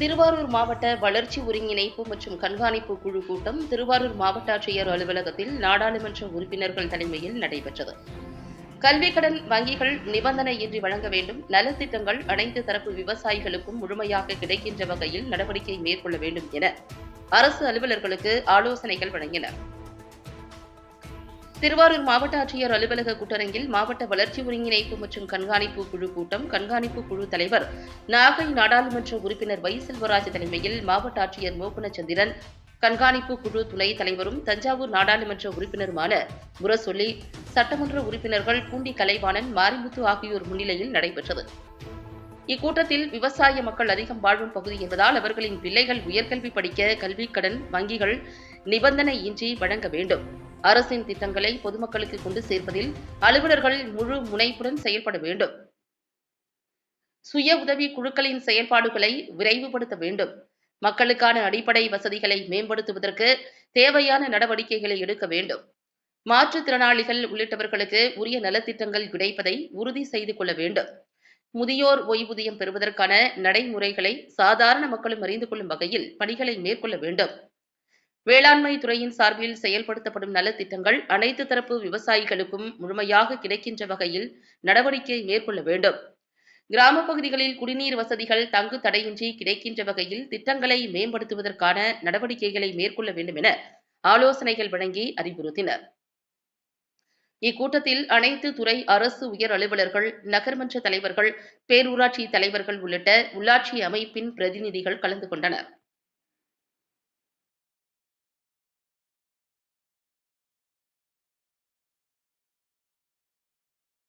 திருவாரூர் மாவட்ட வளர்ச்சி ஒருங்கிணைப்பு மற்றும் கண்காணிப்பு குழு கூட்டம் திருவாரூர் மாவட்ட ஆட்சியர் அலுவலகத்தில் நாடாளுமன்ற உறுப்பினர்கள் தலைமையில் நடைபெற்றது. கல்விக் கடன் வங்கிகள் நிபந்தனையின்றி வழங்க வேண்டும். நலத்திட்டங்கள் அனைத்து தரப்பு விவசாயிகளுக்கும் முழுமையாக கிடைக்கின்ற வகையில் நடவடிக்கை மேற்கொள்ள வேண்டும் என அரசு அலுவலர்களுக்கு ஆலோசனைகள் வழங்கினர். திருவாரூர் மாவட்ட ஆட்சியர் அலுவலக கூட்டரங்கில் மாவட்ட வளர்ச்சி ஒருங்கிணைப்பு மற்றும் கண்காணிப்பு குழு கூட்டம் கண்காணிப்பு குழு தலைவர் நாகை நாடாளுமன்ற உறுப்பினர் வை. செல்வராஜ் தலைமையில் மாவட்ட ஆட்சியர் மோகனச்சந்திரன் கண்காணிப்பு குழு துணைத் தலைவரும் தஞ்சாவூர் நாடாளுமன்ற உறுப்பினருமான முரசொலி சட்டமன்ற உறுப்பினர்கள் பூண்டி கலைவாணன் மாரிமுத்து ஆகியோர் முன்னிலையில் நடைபெற்றது. இக்கூட்டத்தில் விவசாய மக்கள் அதிகம் வாழும் பகுதி என்பதால் அவர்களின் பிள்ளைகள் உயர்கல்வி படிக்க கல்விக் கடன் வங்கிகள் நிபந்தனையின்றி வழங்க வேண்டும். அரசின் திட்டங்களை பொதுமக்களுக்கு கொண்டு சேர்ப்பதில் அலுவலர்கள் முழு முனைப்புடன் செயல்பட வேண்டும். சுய உதவி குழுக்களின் செயல்பாடுகளை விரைவுபடுத்த வேண்டும். மக்களுக்கான அடிப்படை வசதிகளை மேம்படுத்துவதற்கு தேவையான நடவடிக்கைகளை எடுக்க வேண்டும். மாற்றுத்திறனாளிகள் உள்ளிட்டவர்களுக்கு உரிய நலத்திட்டங்கள் கிடைப்பதை உறுதி செய்து கொள்ள வேண்டும். முதியோர் ஓய்வூதியம் பெறுவதற்கான நடைமுறைகளை சாதாரண மக்களும் அறிந்து கொள்ளும் வகையில் பணிகளை மேற்கொள்ள வேண்டும். வேளாண்மை துறையின் சார்பில் செயல்படுத்தப்படும் நலத்திட்டங்கள் அனைத்து தரப்பு விவசாயிகளுக்கும் முழுமையாக கிடைக்கின்ற வகையில் நடவடிக்கை மேற்கொள்ள வேண்டும். கிராமப் பகுதிகளில் குடிநீர் வசதிகள் தங்கு தடையின்றி கிடைக்கின்ற வகையில் திட்டங்களை மேம்படுத்துவதற்கான நடவடிக்கைகளை மேற்கொள்ள வேண்டும் என ஆலோசனைகள் வழங்கி அறிவுறுத்தினர். இக்கூட்டத்தில் அனைத்து துறை அரசு உயர் அலுவலர்கள் நகர்மன்ற தலைவர்கள் பேரூராட்சி தலைவர்கள் உள்ளிட்ட உள்ளாட்சி அமைப்பின் பிரதிநிதிகள் கலந்து கொண்டனர்.